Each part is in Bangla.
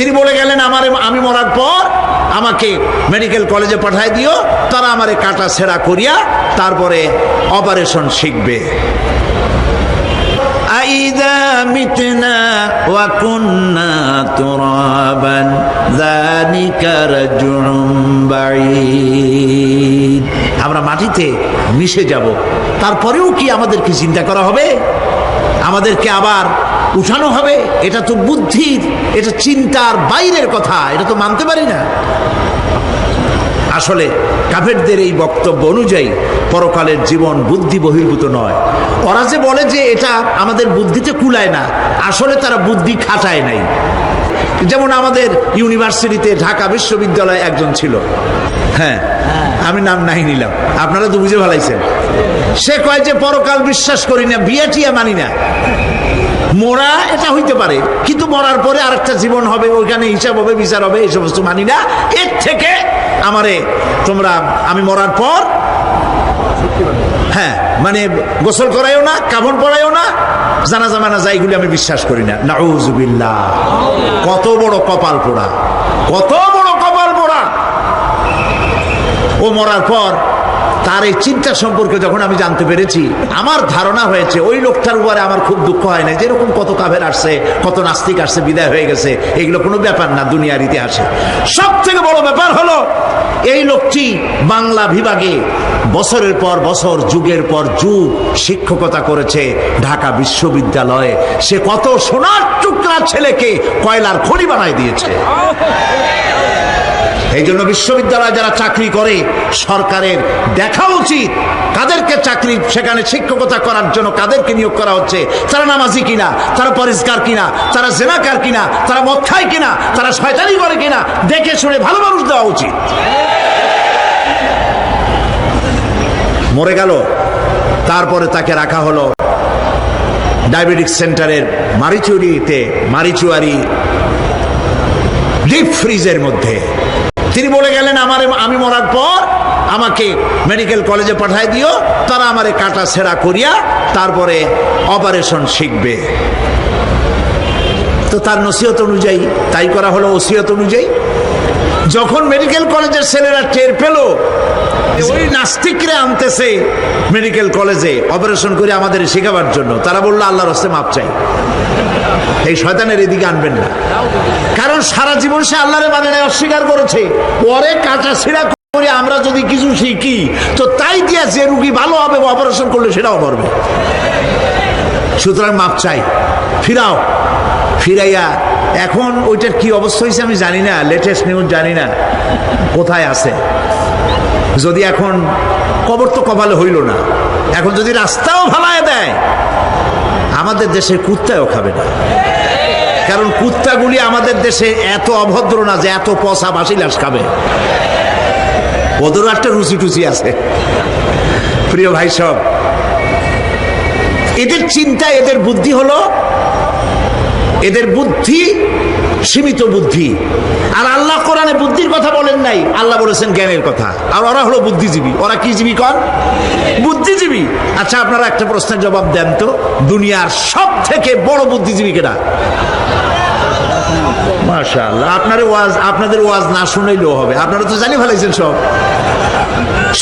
তিনি বলে গেলেন আমার আমি মরার পর আমাকে মেডিকেল কলেজে পাঠায় দিও তারা আমারে কাটা ছেঁড়া করিয়া তারপরে অপারেশন শিখবে أإذا متنا وكنا ترابا ذلك رجع بعيد আমরা মাটিতে মিশে যাব। তারপরেও কি আমাদেরকে চিন্তা করা হবে? আমাদেরকে আবার উঠানো হবে? এটা তো বুদ্ধির, এটা চিন্তার বাইরের কথা, এটা তো মানতে পারি না। আসলে কাফেরদের এই বক্তব্য অনুযায়ী পরকালের জীবন বুদ্ধি বহির্ভূত নয়। ওরা যে বলে যে এটা আমাদের বুদ্ধিতে কুলায় না, আসলে তারা বুদ্ধি খাটায় নাই। যেমন আমাদের ইউনিভার্সিটিতে ঢাকা বিশ্ববিদ্যালয়ে একজন ছিল। হ্যাঁ আমি নাম নাই নিলাম। আপনারা তো বুঝে ভালাইছেন সে কয় যে, পরকাল বিশ্বাস করি না, বিয়ে টিয়া মানি না। মরা এটা হইতে পারে, কিন্তু মরার পরে আরেকটা জীবন হবে, ওইখানে হিসাব হবে, বিচার হবে, এই সমস্ত মানি না। এর থেকে আমারে তোমরা, আমি মরার পর হ্যাঁ মানে গোসল করাইও না কাবন পড়াইও না জানা জামানা যাইগুলি আমি বিশ্বাস করি না। কত বড় কপাল পোড়া। কত বড় ও মরার পর তার এই চিন্তা সম্পর্কে যখন আমি জানতে পেরেছি, আমার ধারণা হয়েছে ওই লোকটার উপরে আমার খুব দুঃখ হয় না যেরকম কত কাভের আসছে, কত নাস্তিক আসছে, বিদায় হয়ে গেছে, এগুলো কোনো ব্যাপার না দুনিয়ার ইতিহাসে। সব থেকে বড় ব্যাপার হলো, এই লোকটি বাংলা বিভাগে বছরের পর বছর, যুগের পর যুগ শিক্ষকতা করেছে ঢাকা বিশ্ববিদ্যালয়ে। সে কত সোনার টুকরা ছেলেকে কয়লার খনি বানায় দিয়েছে। এই জন্য বিশ্ববিদ্যালয়ে যারা চাকরি করে, সরকারের দেখা উচিত। কাদেরকে চাকরি সেখানে শিক্ষকতা করার জন্য কাদেরকে নিয়োগ করা হচ্ছে? তারা নামাজি কিনা? তারা পরিষ্কার কিনা? তারা জেনাকার কিনা? তারা মদ খায় কিনা? তারা শয়তানি করে কিনা? দেখে শুনে ভালো মানুষ দেওয়া উচিত। মরে গেল। তারপরে তাকে রাখা হলো ডায়াবেটিক সেন্টারের মারিচুরিতে, মারিচুয়ারি, ডিপ ফ্রিজের মধ্যে। তিনি বলে গেলেন, আমার, আমি মরার পর আমাকে মেডিকেল কলেজে পাঠায় দিও, তারা আমারে কাটা ছেঁড়া করিয়া তারপরে অপারেশন শিখবে। তো তার নসিহত অনুযায়ী, তাই করা হলো ওসিয়ত অনুযায়ী। যখন মেডিকেল কলেজের ছেলেরা টের পেল ওই নাস্তিকরা আনতেছে মেডিকেল কলেজে অপারেশন করে আমাদের শেখাবার জন্য, তারা বলল, আল্লাহর হস্তে মাপ চাই। এই শয়তানের এদিকে আনবেন না। কারণ সারা জীবন সে আল্লাহরে মানে অস্বীকার করেছে। পরে কাটা ছিঁড়া করে আমরা যদি কিছু শিখি, তো তাই দিয়া যে রুগী ভালো হবে অপারেশন করলে সেটাও মরবে সুতরাং মাপ চাই। ফিরাও। ফিরাইয়া, এখন ওইটার কি অবস্থা হয়েছে আমি জানি না লেটেস্ট নিউজ জানি না। কোথায় আছে? যদি এখন কবর তো কপালে হইল না, এখন যদি রাস্তাও ভালায় দেয়, আমাদের দেশের কুত্তাও খাবে না। কারণ কুত্তাগুলি আমাদের দেশে এত অভদ্র না যে এত পচা বাসি লাশ খাবে। ওদেরও একটা রুচি টুচি আছে। প্রিয় ভাই সব, এদের চিন্তা, এদের বুদ্ধি হলো এদের বুদ্ধি, সীমিত বুদ্ধি। আর আল্লাহ কোরআনে বুদ্ধির কথা বলেন নাই, আল্লাহ বলেছেন জ্ঞানের কথা। আর ওরা হলো বুদ্ধিজীবী। ওরা কি জীবী কন? বুদ্ধিজীবী। আচ্ছা আপনারা একটা প্রশ্নের জবাব দেন তো। দুনিয়ার সব থেকে বড় বুদ্ধিজীবী কেনা মাশাআল্লাহ, আপনার ওয়াজ, আপনাদের ওয়াজ না শুনাইলেও হবে। আপনারা তো জানি ফেলাইছেন সব।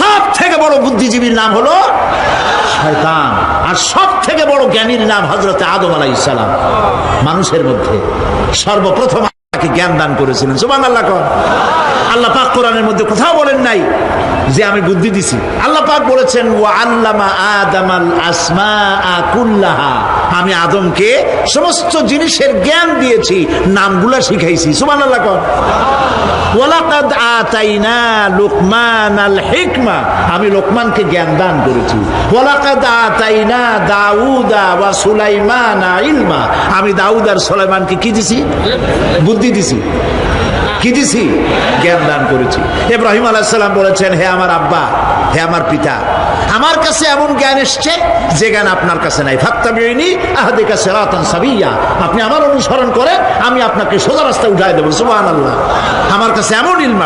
সব থেকে বড় বুদ্ধিজীবীর নাম হলো শয়তান। আর সব থেকে বড় জ্ঞানীর নাম হজরতে আদম আলাই ইসালাম মানুষের মধ্যে সর্বপ্রথম জ্ঞান দান করেছিলেন। সুমান আল্লাহ আল্লাহ পাক কোরআনের মধ্যে কোথাও বলেন নাই যে আমি বুদ্ধি দিছি। আল্লাহ পাক বলেছেন ও আল্লামা আদামাল আসমা কুল্লাহা। আমি আদমকে সমস্ত জিনিসের জ্ঞান দিয়েছি, নামগুলা শিখাইছি। সুমান আল্লাহ কর আমি লোকমানকে জ্ঞান দান করেছি। দাউদা ইলমা। আমি দাউদ আর সুলাইমানকে কি দিছি? বুদ্ধি দিছি। কি দিছি? জ্ঞান দান করেছি। ইব্রাহিম আলাইসাল্লাম বলেছেন, হে আমার আব্বা, হে আমার পিতা, আমার কাছে এমন জ্ঞান এসছে যে জ্ঞান আপনার কাছে নাই। ফাক্তাবিনী আহাদে কাছে রাতন সাবিয়া। আপনি আমার অনুসরণ করে আমি আপনাকে সোজা রাস্তায় উঠাই দেবো। সুবাহ আল্লাহ আমার কাছে এমন ইলম